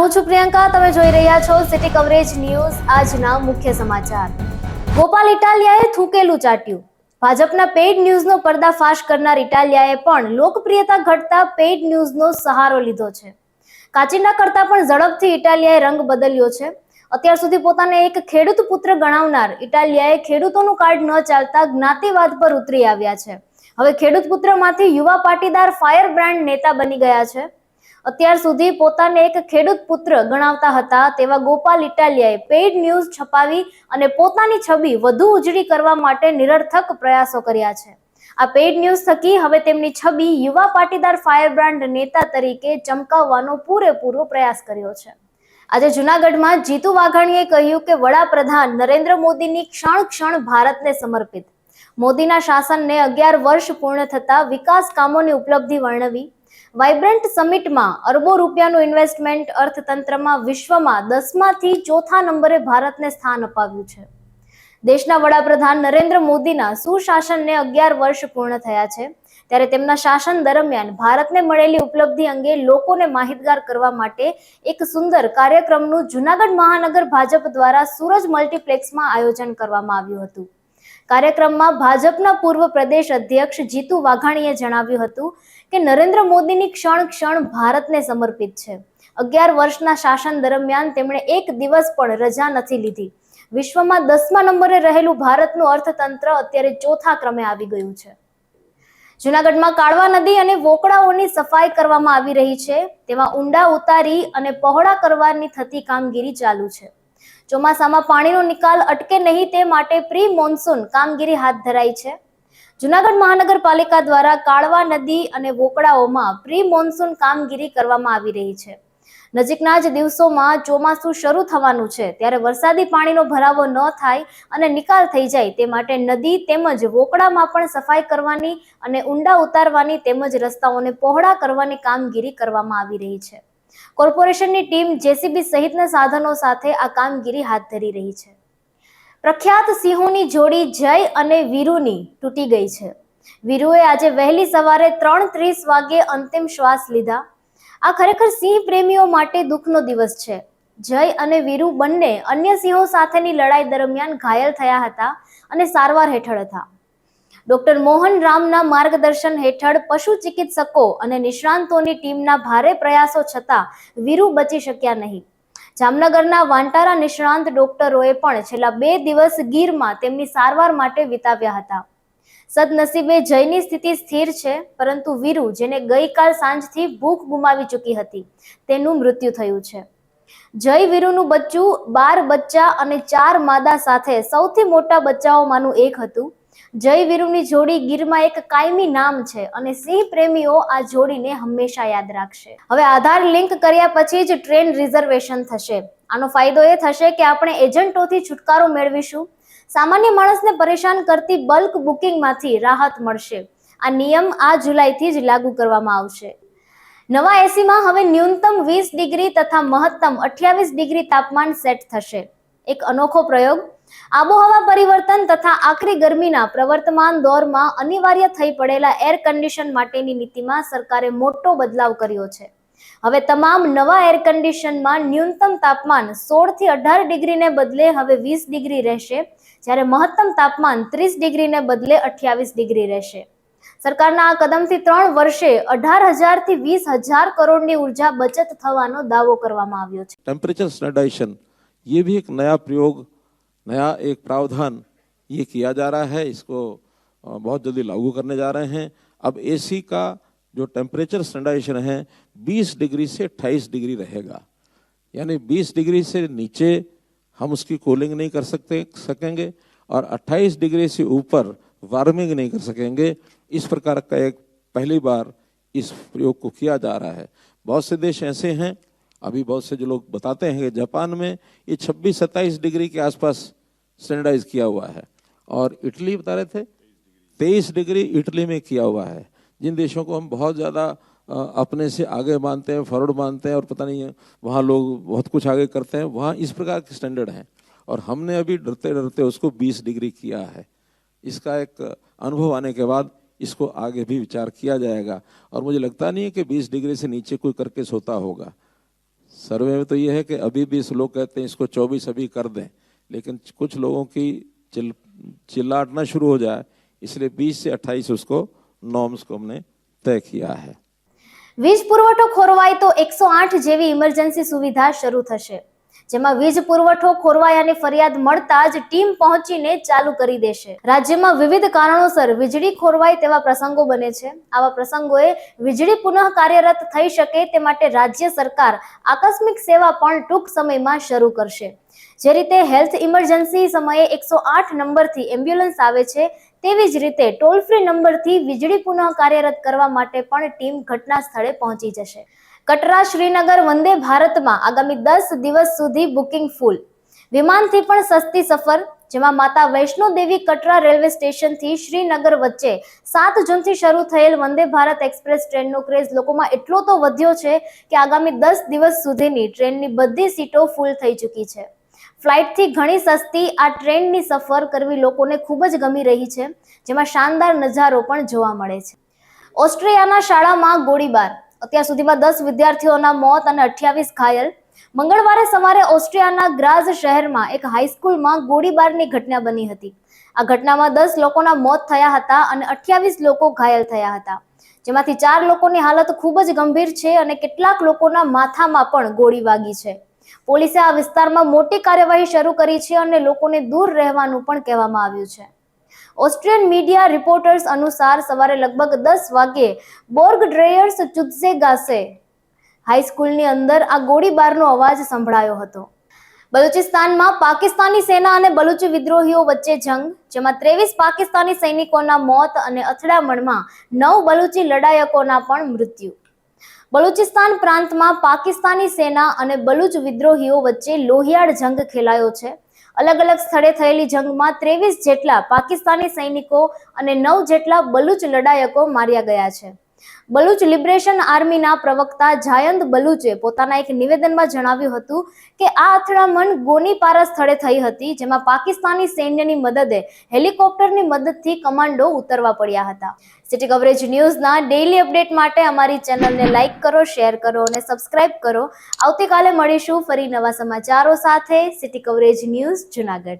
હું છું પ્રિયંકા, તમે જોઈ રહ્યા છો સિટી કવરેજ ન્યૂઝ આજના મુખ્ય સમાચાર. ગોપાલ ઇટાલિયાએ થૂકેલું ચાટ્યું. ભાજપના પેઇડ ન્યૂઝનો પર્દાફાશ કરનાર ઇટાલિયાએ પણ લોકપ્રિયતા ઘટતા પેઇડ ન્યૂઝનો સહારો લીધો છે. કાચિંડા કરતા પણ ઝડપથી ઇટાલિયાએ રંગ બદલ્યો છે. અત્યાર સુધી પોતાને એક ખેડૂત પુત્ર ગણાવનાર ઇટાલિયાએ ખેડૂતોનું કાર્ડ ન ચાલતા જ્ઞાતિવાદ પર ઉતરી આવ્યા છે. હવે ખેડૂત પુત્રમાંથી યુવા પાટીદાર ફાયર બ્રાન્ડ નેતા બની ગયા છે. અત્યાર સુધી પોતાને એક ખેડૂત પુત્ર ગણાવતા હતા. તેવા ગોપાલ ઇટાલિયાએ પેઇડ ન્યૂઝ છપાવી અને પોતાની છબી વધુ ઉજળી કરવા માટે નિરર્થક પ્રયાસો કર્યા છે. આ પેઇડ ન્યૂઝ થકી હવે તેમની છબી યુવા પાટીદાર ફાયર બ્રાન્ડ નેતા તરીકે ચમકાવવાનો પૂરેપૂરો પ્રયાસ કર્યો છે. આજે જુનાગઢમાં જીતુ વાઘાણીએ કહ્યું કે વડાપ્રધાન નરેન્દ્ર મોદીની ક્ષણ ક્ષણ ભારતને સમર્પિત. મોદીના શાસનને અગિયાર વર્ષ પૂર્ણ થતા વિકાસ કામોની ઉપલબ્ધિ વર્ણવી વાઇબ્રન્ટ સમિટમાં અરબો રૂપિયાનું ઇન્વેસ્ટમેન્ટ અર્થતંત્રમાં વિશ્વમાં દસમાંથી ચોથા નંબરે ભારતને સ્થાન અપાવ્યું છે. દેશના વડાપ્રધાન નરેન્દ્ર મોદીના સુશાસનને અગિયાર વર્ષ પૂર્ણ થયા છે. ત્યારે તેમના શાસન દરમિયાન ભારતને મળેલી ઉપલબ્ધિ અંગે લોકોને માહિતગાર કરવા માટે એક સુંદર કાર્યક્રમનું જુનાગઢ મહાનગર ભાજપ દ્વારા સૂરજ મલ્ટીપ્લેક્સમાં આયોજન કરવામાં આવ્યું હતું. કાર્યક્રમમાં ભાજપના પૂર્વ પ્રદેશ અધ્યક્ષ જીતુ વાઘાણીએ જણાવ્યું હતું કે નરેન્દ્ર મોદીની ક્ષણ ક્ષણ ભારતને સમર્પિત છે. અગિયાર વર્ષના શાસન દરમિયાન તેમણે એક દિવસ પણ રજા નથી લીધી. વિશ્વમાં દસમા નંબરે રહેલું ભારતનું અર્થતંત્ર અત્યારે ચોથા ક્રમે આવી ગયું છે. જુનાગઢમાં કાળવા નદી અને વોકળાઓની સફાઈ કરવામાં આવી રહી છે. તેમાં ઊંડા ઉતારી અને પહોળા કરવાની થતી કામગીરી ચાલુ છે. ચોમાસામાં પાણીનો નિકાલ અટકે નહીં તે માટે પ્રી મોન્સૂન કામગીરી હાથ ધરાઈ છે. જુનાગઢ મહાનગરપાલિકા દ્વારા કાળવા નદી અને વોકળાઓમાં પ્રી મોન્સૂન કામગીરી કરવામાં આવી રહી છે. નજીકના જ દિવસોમાં ચોમાસું શરૂ થવાનું છે, ત્યારે વરસાદી પાણીનો ભરાવો ન થાય અને નિકાલ થઈ જાય તે માટે નદી તેમજ વોકડામાં પણ સફાઈ કરવાની અને ઊંડા ઉતારવાની તેમજ રસ્તાઓને પહોળા કરવાની કામગીરી કરવામાં આવી રહી છે. કોર્પોરેશનની ટીમ જેસીબી સહિતના સાધનો સાથે આ કામગીરી હાથ ધરી રહી છે. પ્રખ્યાત સિંહોની જોડી જય અને વીરુની તૂટી ગઈ છે. વીરુએ આજે વહેલી સવારે ત્રણ ત્રીસ વાગ્યે અંતિમ શ્વાસ લીધા. આ ખરેખર સિંહ પ્રેમીઓ માટે દુઃખનો દિવસ છે. જય અને વીરુ બંને અન્ય સિંહો સાથેની લડાઈ દરમિયાન ઘાયલ થયા હતા અને સારવાર હેઠળ હતા. ડોક્ટર મોહન રામના માર્ગદર્શન હેઠળ પશુ ચિકિત્સકો અને નિષ્ણાંતોની ટીમના ભારે પ્રયાસો છતાં વીરુ બચી શક્યા નહીં. જામનગરના વાંટારા નિષ્ણાંત ડોક્ટરોએ પણ છેલ્લા બે દિવસ ગીરમાં તેમની સારવાર માટે વિતાવ્યા હતા. સદનસીબે જયની સ્થિતિ સ્થિર છે, પરંતુ વીરુ, જેને ગઈકાલ સાંજથી ભૂખ ગુમાવી ચૂકી હતી, તેનું મૃત્યુ થયું છે. જય વીરુનું બચ્ચું બાર બચ્ચા અને ચાર માદા સાથે સૌથી મોટા બચ્ચાઓમાંનું એક હતું. જય વીરુની જોડી ગીરમાં એક કાયમી નામ છે અને સિંહ પ્રેમીઓ આ જોડીને હંમેશા યાદ રાખશે. હવે આધાર લિંક કર્યા પછી જ ટ્રેન રિઝર્વેશન થશે. આનો ફાયદો એ થશે કે આપણે એજન્ટોથી છુટકારો મેળવીશું. સામાન્ય માણસને પરેશાન કરતી બલ્ક બુકિંગમાંથી રાહત મળશે. આ નિયમ આ જુલાઈથી જ લાગુ કરવામાં આવશે. નવા એસીમાં હવે ન્યૂનતમ વીસ ડિગ્રી તથા મહત્તમ અઠ્યાવીસ ડિગ્રી તાપમાન સેટ થશે. એક અનોખો પ્રયોગ આબોહવા પરિવર્તન તથા આકરી ગરમીના પ્રવર્તમાન દોરમાં અનિવાર્ય થઈ પડેલા એર કન્ડિશન માટેની નીતિમાં સરકારે મોટો બદલાવ કર્યો છે હવે તમામ નવા એર કન્ડિશનમાં ન્યૂનતમ તાપમાન સોળ થી અઢાર ડિગ્રીને બદલે હવે વીસ ડિગ્રી રહેશે જ્યારે મહત્તમ તાપમાન ત્રીસ ડિગ્રીને બદલે અઠ્યાવીસ ડિગ્રી રહેશે સરકારના આ કદમથી ત્રણ વર્ષે અઢાર હજારથી વીસ હજાર કરોડની ઉર્જા બચત થવાનો દાવો કરવામાં આવ્યો છે टेम्परेचर स्टैंडर्डाइजेशन ये भी एक नया प्रयोग नया एक प्रावधान ये किया जा रहा है, इसको बहुत जल्दी लागू करने जा रहे हैं। अब एसी का जो टेम्परेचर स्टैंडर्डाइजेशन है 20 डिग्री से 28 डिग्री रहेगा। यानी 20 डिग्री से नीचे हम उसकी कूलिंग नहीं कर सकते, सकेंगे, और 28 डिग्री से ऊपर वार्मिंग नहीं कर सकेंगे। इस प्रकार का एक पहली बार इस प्रयोग को किया जा रहा है। बहुत से देश ऐसे हैं अभी बहुत से जो लोग बताते हैं कि जापान में ये 26 सत्ताईस डिग्री के आसपास स्टैंडर्डाइज किया हुआ है। और इटली बता रहे थे, तेईस डिग्री इटली में किया हुआ है। जिन देशों को हम बहुत ज़्यादा अपने से आगे मानते हैं फॉरवर्ड मानते हैं, और पता नहीं है, वहाँ लोग बहुत कुछ आगे करते हैं, वहाँ इस प्रकार के स्टैंडर्ड हैं। और हमने अभी डरते डरते उसको 20 डिग्री किया है। इसका एक अनुभव आने के बाद इसको आगे भी विचार किया जाएगा। और मुझे लगता नहीं है कि 20 डिग्री से नीचे कोई करके सोता होगा। सर्वे में तो ये है कि अभी बीस लोग कहते हैं इसको चौबीस अभी कर दें लेकिन कुछ लोगों की चिल चिल्लाटना शुरू हो जाए इसलिए बीस से अट्ठाईस उसको नॉर्म्स को हमने तय किया है વીજ પુરવઠો ખોરવાય તો એકસો આઠ જેવી ઇમરજન્સી સુવિધા શરૂ થશે જેમાં વીજ પુરવઠો ખોરવાયાની ફરિયાદ મળતા જ ટીમ પહોંચીને ચાલુ કરી દેશે. રાજ્યમાં વિવિધ કારણોસર વીજળી ખોરવાય તેવા પ્રસંગો બને છે. આવા પ્રસંગોએ વીજળી પુનઃ કાર્યરત થઈ શકે તે માટે રાજ્ય સરકાર આકસ્મિક સેવા પણ ટૂંક સમયમાં શરૂ કરશે. જે રીતે હેલ્થ ઇમરજન્સી સમયે એકસો આઠ નંબરથી એમ્બ્યુલન્સ આવે છે, તેવી જ રીતે ટોલ ફ્રી નંબરથી વીજળી પુનઃ કાર્યરત કરવા માટે પણ ટીમ ઘટના સ્થળે પહોંચી જશે. કટરા શ્રીનગર વંદે ભારતમાં આગામી દસ દિવસ સુધી બુકિંગ ફૂલ. વિમાનથી પણ સસ્તી સફર, જેમાં માતા વૈષ્ણો દેવી કટરા રેલવે સ્ટેશનથી શ્રીનગર વચ્ચે સાત જૂનથી શરૂ થયેલ વંદે ભારત એક્સપ્રેસ ટ્રેનનો ક્રેઝ લોકોમાં એટલો તો વધ્યો છે કે આગામી દસ દિવસ સુધીની ટ્રેનની બધી સીટો ફૂલ થઈ ચૂકી છે. ફ્લાઇટથી ઘણી સસ્તી આ ટ્રેનની સફર કરવી લોકોને ખૂબ જ ગમી રહી છે, જેમાં શાનદાર નજારો પણ જોવા મળે છે. ઓસ્ટ્રેલિયાના શાળામાં ગોળીબાર. અત્યાર સુધીમાં દસ વિદ્યાર્થીઓના મોત અને અઠ્યાવીસ ઘાયલ. મંગળવારે સવારે ઓસ્ટ્રિયાના ગ્રાઝ શહેરમાં એક હાઈસ્કૂલમાં ગોળીબારની ઘટના બની હતી. આ ઘટનામાં દસ લોકોના મોત થયા હતા અને અઠ્યાવીસ લોકો ઘાયલ થયા હતા. જેમાંથી ચાર લોકોની હાલત ખૂબ જ ગંભીર છે અને કેટલાક લોકોના માથામાં પણ ગોળી વાગી છે. પોલીસે આ વિસ્તારમાં મોટી કાર્યવાહી શરૂ કરી છે અને લોકોને દૂર રહેવાનું પણ કહેવામાં આવ્યું છે. ઓસ્ટ્રિયન મીડિયા રિપોર્ટર્સ અનુસાર સવારે લગભગ દસ વાગ્યે બોર્ગ ડ્રેયર્સ ચુત્સે ગાસે હાઈસ્કૂલની અંદર આ ગોળીબારનો અવાજ સંભળાયો હતો. બલુચિસ્તાનમાં પાકિસ્તાની સેના અને બલુચી વિદ્રોહીઓ વચ્ચે જંગ, જેમાં ત્રેવીસ પાકિસ્તાની સૈનિકોના મોત અને અથડામણમાં નવ બલુચી લડાયકોના પણ મૃત્યુ. બલુચિસ્તાન પ્રાંતમાં પાકિસ્તાની સેના અને બલુચ વિદ્રોહીઓ વચ્ચે લોહિયાળ જંગ ખેલાયો છે. અલગ અલગ સ્થળે થયેલી જંગમાં ત્રેવીસ જેટલા પાકિસ્તાની સૈનિકો અને નવ જેટલા બલુચ લડાયકો માર્યા ગયા છે. બલુચ લિબરેશન આર્મીના પ્રવક્તા જાયંત બલુચે પોતાના એક નિવેદનમાં જણાવ્યું હતું કે આ અથડામણ ગોનીપારા સ્થળે થઈ હતી, જેમાં પાકિસ્તાની સૈન્યની મદદે હેલિકોપ્ટરની મદદથી કમાન્ડો ઉતરવા પડ્યા હતા. સિટી કવરેજ ન્યૂઝના ડેઇલી અપડેટ માટે અમારી ચેનલને લાઇક કરો શેર કરો અને સબસ્ક્રાઇબ કરો. આવતીકાલે મળીશું ફરી નવા સમાચારો સાથે. City coverage news Junagadh.